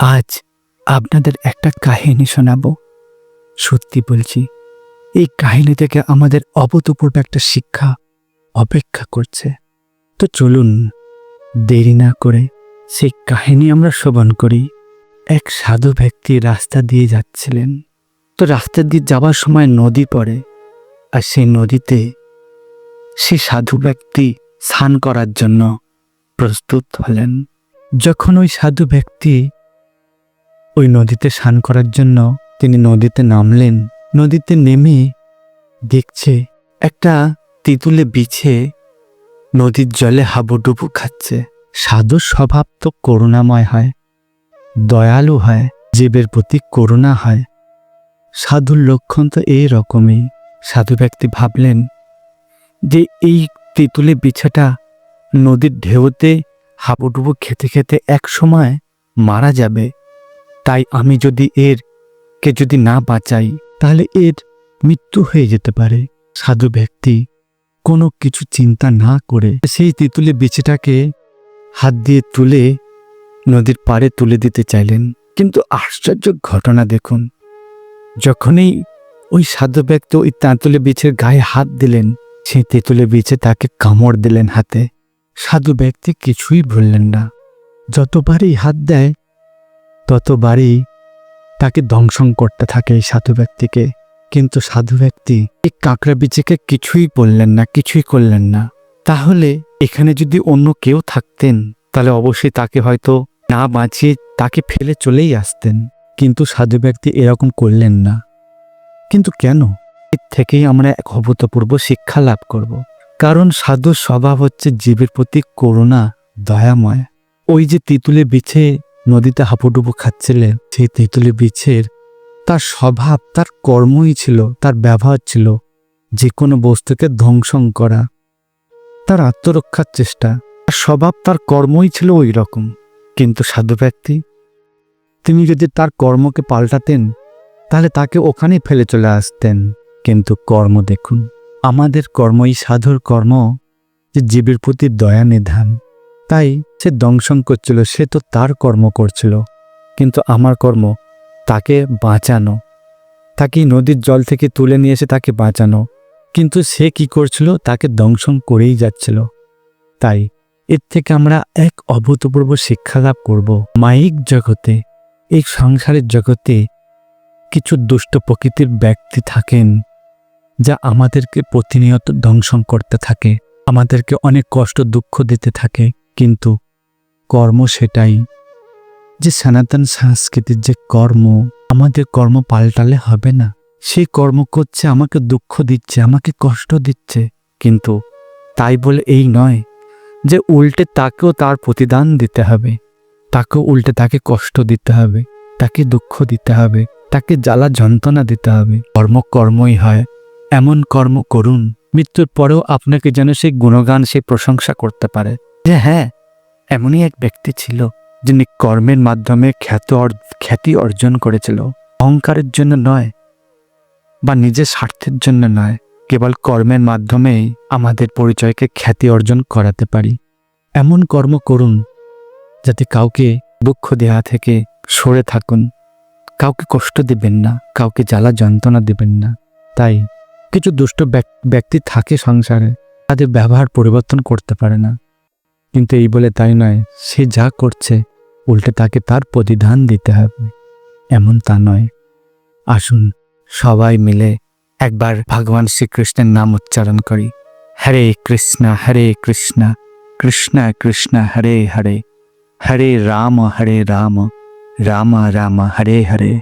আজ আপনাদের একটা কাহিনী শোনাবো। সত্যি বলছি, এই কাহিনী থেকে আমাদের অভূতপূর্ব একটা শিক্ষা অপেক্ষা করছে। তো চলুন, দেরি না করে সেই কাহিনী আমরা শ্রবণ করি। এক সাধু ব্যক্তি রাস্তা দিয়ে যাচ্ছিলেন। তো রাস্তা দিয়ে যাওয়ার সময় নদী পড়ে আর সেই নদীতে সে সাধু ব্যক্তি স্নান করার জন্য প্রস্তুত হলেন। যখন ওই সাধু ব্যক্তি ওই নদীতে স্নান করার জন্য তিনি নদীতে নামলেন। নদীতে নেমে দেখছে একটা তিতুলে বিছে নদীর জলে হাবুডুবু খাচ্ছে। সাধুর স্বভাব তো করুণাময় হয়, দয়ালু হয়, জীবের প্রতি করুণা হয়। সাধুর লক্ষণ তো এই রকমই। সাধু ব্যক্তি ভাবলেন যে এই তেঁতুলে বিছাটা নদীর ঢেউতে হাবুডুবু খেতে খেতে এক সময় মারা যাবে। তাই আমি যদি এর কে যদি না বাঁচাই, তাহলে এর মৃত্যু হয়ে যেতে পারে। সাধু ব্যক্তি কোনো কিছু চিন্তা না করে সেই তেঁতুলে বিছেটাকে হাত দিয়ে তুলে নদীর পাড়ে তুলে দিতে চাইলেন। কিন্তু আশ্চর্য ঘটনা দেখুন, যখনই ওই সাধু ব্যক্তি ওই তেঁতুলে বিছের গায়ে হাত দিলেন, সেই তেঁতুলে বিছে তাকে কামড় দিলেন হাতে। সাধু ব্যক্তি কিছুই ভুললেন না। যতবারই হাত দেয় ততবারই তাকে দংশন করতে থাকে এই সাধু ব্যক্তিকে। কিন্তু সাধু ব্যক্তি এই কাঁকড়া বিচিকে কিছুই বললেন না, কিছুই করলেন না। তাহলে এখানে যদি অন্য কেউ থাকতেন, তাহলে অবশ্যই তাকে হয়তো না বাঁচিয়ে তাকে ফেলে চলেই আসতেন। কিন্তু সাধু ব্যক্তি এরকম করলেন না। কিন্তু কেন? এর থেকেই আমরা এক অভূতপূর্ব শিক্ষা লাভ করব। কারণ সাধুর স্বভাব হচ্ছে জীবের প্রতি করুণা, দয়াময়। ওই যে তিতুলে বিছে নদীতে হাঁপুডুবু খাচ্ছিলেন সেই তেঁতুলি বিছের তার স্বভাব, তার কর্মই ছিল, তার ব্যবহার ছিল যে কোনো বস্তুকে ধ্বংসং করা, তার আত্মরক্ষার চেষ্টা। তার স্বভাব, তার কর্মই ছিল ওই রকম। কিন্তু সাধু ব্যক্তি, তিনি যদি তার কর্মকে পাল্টাতেন, তাহলে তাকে ওখানে ফেলে চলে আসতেন। কিন্তু কর্ম দেখুন, আমাদের কর্মই সাধুর কর্ম, যে জীবের প্রতি দয়া নিধান। তাই সে দংশন করছিল, সে তো তার কর্ম করছিল। কিন্তু আমার কর্ম, তাকে বাঁচানো। তাকে নদীর জল থেকে তুলে নিয়ে এসে তাকে বাঁচানো। কিন্তু সে কি করছিল? তাকে দংশন করেই যাচ্ছিল। তাই এর থেকে আমরা এক অভূতপূর্ব শিক্ষা লাভ করব। মাইক জগতে, এই সংসারের জগতে কিছু দুষ্ট প্রকৃতির ব্যক্তি থাকেন, যা আমাদেরকে প্রতিনিয়ত দংশন করতে থাকে। আমাদেরকে অনেক কষ্ট, দুঃখ দিতে থাকে। কিন্তু কর্ম সেটাই। যে সনাতন সংস্কৃতির যে কর্ম, আমাদের কর্ম পাল্টালে হবে না। সেই কর্ম করছে, আমাকে দুঃখ দিচ্ছে, আমাকে কষ্ট দিচ্ছে। কিন্তু তাই বলে এই নয় যে উল্টে তাকেও তার প্রতিদান দিতে হবে। তাকেও উল্টে তাকে কষ্ট দিতে হবে, তাকে দুঃখ দিতে হবে, তাকে জ্বালা যন্ত্রণা দিতে হবে। কর্ম কর্মই হয়, এমন কর্ম করুন, মৃত্যুর পরেও আপনাকে যেন সেই গুণগান, সেই প্রশংসা করতে পারে। যে হ্যাঁ এমনই এক ব্যক্তি ছিল যিনি কর্মের মাধ্যমে খ্যাত খ্যাতি অর্জন করেছিল। অহংকারের জন্য নয় বা নিজের স্বার্থের জন্য নয়, কেবল কর্মের মাধ্যমেই আমাদের পরিচয়কে খ্যাতি অর্জন করাতে পারি। এমন কর্ম করুন যাতে কাউকে দুঃখ দেওয়া থেকে সরে থাকুন। কাউকে কষ্ট দিবেন না, কাউকে জ্বালা যন্ত্রণা দিবেন না। তাই কিছু দুষ্ট ব্যক- ব্যক্তি থাকে সংসারে, তাদের ব্যবহার পরিবর্তন করতে পারে না। কিন্তু এই বলে তাই নয়, সে যা করছে, উল্টে তাকে তার প্রতিধান দিতে হবে। এমন তা নয়। আসুন, সবাই মিলে একবার ভগবান শ্রীকৃষ্ণের নাম উচ্চারণ করি। হরে কৃষ্ণ হরে কৃষ্ণ কৃষ্ণ কৃষ্ণ, হরে হরে। হরে রাম হরে রাম। রাম রাম, হরে হরে।